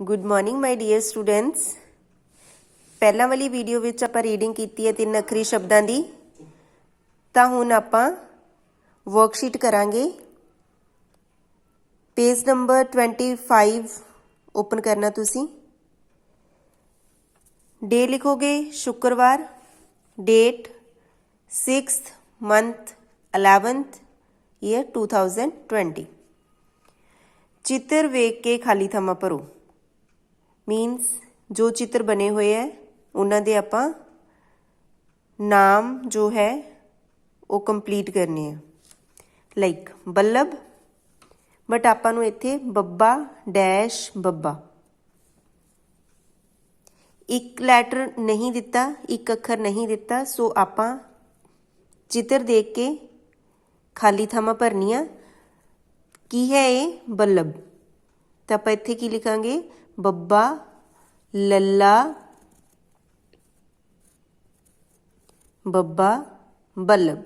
Good morning my dear students ਪਹਿਲਾਂ ਵਾਲੀ video ਵਿੱਚ ਆਪਾਂ ਰੀਡਿੰਗ ਕੀਤੀ ਹੈ ਤਿੰਨ ਅੱਖਰੀ ਸ਼ਬਦਾਂ ਦੀ। ਤਾਂ ਹੁਣ ਆਪਾਂ ਵਰਕਸ਼ੀਟ ਕਰਾਂਗੇ। ਪੇਜ ਨੰਬਰ 25 ਓਪਨ ਕਰਨਾ ਤੁਸੀਂ। ਡੇ ਲਿਖੋਗੇ, ਸ਼ੁੱਕਰਵਾਰ। Date 6th month 11th year 2020 ਚਿੱਤਰ ਵੇਖ ਕੇ ਖਾਲੀ ਥਾਵਾਂ ਭਰੋ। ਮੀਨਸ ਜੋ ਚਿੱਤਰ ਬਣੇ ਹੋਏ ਹੈ, ਉਹਨਾਂ ਦੇ ਆਪਾਂ ਨਾਮ ਜੋ ਹੈ, ਉਹ ਕੰਪਲੀਟ ਕਰਨੇ ਆ। ਲਾਈਕ ਬੱਲਬ ਬਟ ਆਪਾਂ ਨੂੰ ਇੱਥੇ ਬੱਬਾ ਡੈਸ਼ ਬੱਬਾ। ਇੱਕ ਲੈਟਰ ਨਹੀਂ ਦਿੱਤਾ, ਇੱਕ ਅੱਖਰ ਨਹੀਂ ਦਿੱਤਾ ਸੋ ਆਪਾਂ ਚਿੱਤਰ ਦੇਖ ਕੇ ਖਾਲੀ ਥਾਵਾਂ ਭਰਨੀਆਂ। ਕੀ ਹੈ ਇਹ? ਬੱਲਬ। ਤਾਂ ਆਪਾਂ ਇੱਥੇ ਕੀ ਲਿਖਾਂਗੇ? ਬੱਬਾ ਲੱਲਾ ਬੱਬਾ ਬੱਲਬ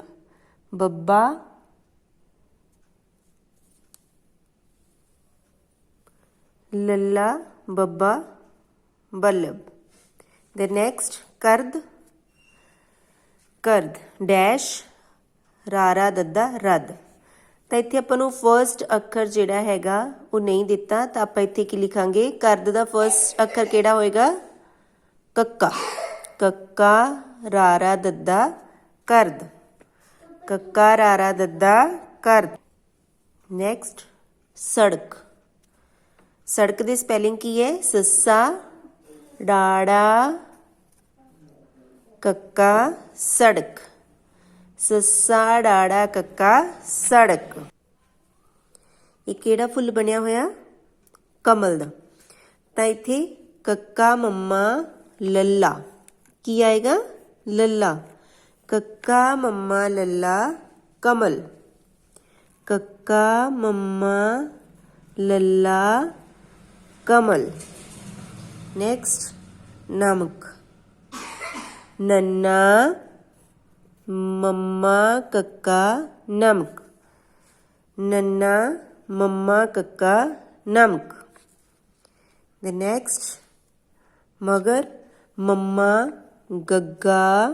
ਬੱਬਾ ਲੱਲਾ ਬੱਬਾ ਬੱਲਬ the next ਕਰਦ ਕਰਦ ਡੈਸ਼ ਰਾਰਾ ਦੱਦਾ ਰੱਦ ਤਾਂ ਇੱਥੇ ਆਪਾਂ ਨੂੰ ਫਰਸਟ ਅੱਖਰ ਜਿਹੜਾ ਹੈਗਾ, ਉਹ ਨਹੀਂ ਦਿੱਤਾ। ਤਾਂ ਆਪਾਂ ਇੱਥੇ ਕੀ ਲਿਖਾਂਗੇ? ਕਰਦ ਦਾ ਫਰਸਟ ਅੱਖਰ ਕਿਹੜਾ ਹੋਏਗਾ? ਕੱਕਾ। ਕੱਕਾ, ਰਾਰਾ, ਦੱਦਾ, ਕਰਦ। ਕੱਕਾ, ਰਾਰਾ, ਦੱਦਾ, ਕਰਦ। ਨੈਕਸਟ ਸੜਕ। ਸੜਕ ਦੀ ਸਪੈਲਿੰਗ ਕੀ ਹੈ? ਸੱਸਾ, ਡਾੜਾ, ਕੱਕਾ, ਸੜਕ। ਸੱਸਾ ਡਾੜਾ ਕੱਕਾ ਸੜਕ। ਇਹ ਕਿਹੜਾ ਫੁੱਲ ਬਣਿਆ ਹੋਇਆ? ਕਮਲ ਦਾ। ਤਾਂ ਇੱਥੇ ਕੱਕਾ, ਮੰਮਾ, ਲੱਲਾ। ਕੀ ਆਏਗਾ? ਲੱਲਾ। ਕੱਕਾ, ਮੰਮਾ, ਲੱਲਾ, ਕਮਲ। ਕੱਕਾ, ਮੰਮਾ, ਲੱਲਾ, ਕਮਲ। ਨੈਕਸਟ ਨਮਕ। ਨੰਨਾ ਮੰਮਾ ਕੱਕਾ ਨਮਕ ਨੰਨਾ ਮੰਮਾ ਕੱਕਾ ਨਮਕ the next ਮਗਰ ਮੰਮਾ ਗੱਗਾ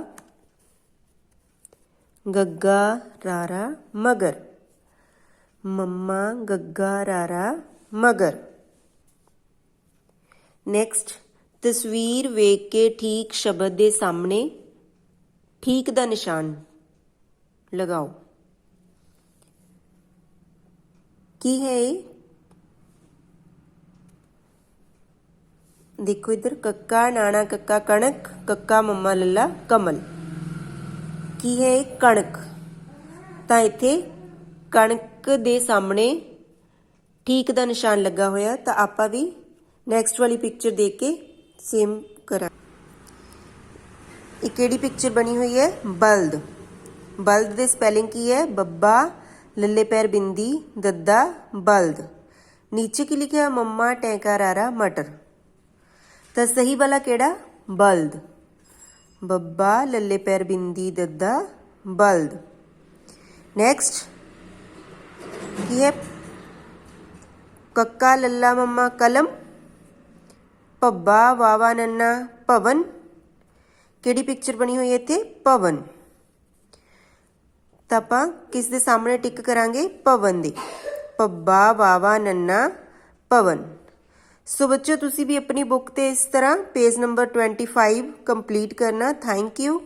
ਗੱਗਾ ਰਾਰਾ ਮਗਰ ਮੰਮਾ ਗੱਗਾ ਰਾਰਾ ਮਗਰ ਨੈਕਸਟ ਤਸਵੀਰ ਵੇਖ ਕੇ ਠੀਕ ਸ਼ਬਦ ਦੇ ਸਾਹਮਣੇ ਠੀਕ ਦਾ ਨਿਸ਼ਾਨ ਲਗਾਓ। ਕੀ ਹੈ ਇਹ? ਦੇਖੋ ਇਧਰ, ਕੱਕਾ, ਨਾਣਾ, ਕੱਕਾ, ਕਣਕ, ਕੱਕਾ, ਮੰਮਾ, ਲੱਲਾ, ਕਮਲ। ਕੀ ਹੈ ਇਹ? ਕਣਕ। ਤਾਂ ਇੱਥੇ ਕਣਕ ਦੇ ਸਾਹਮਣੇ ਠੀਕ ਦਾ ਨਿਸ਼ਾਨ ਲੱਗਾ ਹੋਇਆ, ਤਾਂ ਆਪਾਂ ਵੀ ਨੈਕਸਟ ਵਾਲੀ ਪਿਕਚਰ ਦੇਖ ਕੇ ਸੇਮ ਕਰਾਂ ਇਹ ਕਿਹੜੀ ਪਿਕਚਰ ਬਣੀ ਹੋਈ ਹੈ? ਬਲਦ। ਬਲਦ ਦੇ ਸਪੈਲਿੰਗ ਕੀ ਹੈ? ਬੱਬਾ, ਲੱਲੇ ਪੈਰ ਬਿੰਦੀ, ਦੱਦਾ, ਬਲਦ। ਨੀਚੇ ਕੀ ਲਿਖਿਆ? ਮੰਮਾ, ਟੈਂਕਾ, ਰਾਰਾ, ਮਟਰ। ਤਾਂ ਸਹੀ ਵਾਲਾ ਕਿਹੜਾ? ਬਲਦ। ਬੱਬਾ, ਲੱਲੇ ਪੈਰ ਬਿੰਦੀ, ਦੱਦਾ, ਬਲਦ। ਨੈਕਸਟ ਕੀ ਹੈ? ਕੱਕਾ, ਲੱਲਾ ਮੰਮਾ, ਕਲਮ। ਪੱਬਾ ਵਾਵਾ, ਨੰਨਾ, ਭਵਨ। ਕਿਹੜੀ ਪਿਕਚਰ ਬਣੀ ਹੋਈ ਹੈ ਇੱਥੇ? ਪਵਨ। ਤਾਂ ਆਪਾਂ ਕਿਸ ਦੇ ਸਾਹਮਣੇ ਟਿਕ ਕਰਾਂਗੇ? ਪਵਨ ਦੇ। ਪੱਬਾ ਵਾਵਾ ਨੰਨਾ, ਪਵਨ। ਸੋ ਬੱਚਿਓ, ਤੁਸੀਂ ਵੀ ਆਪਣੀ ਬੁੱਕ ਤੇ ਇਸ ਤਰ੍ਹਾਂ ਪੇਜ ਨੰਬਰ 25 ਕੰਪਲੀਟ ਕਰਨਾ। Thank you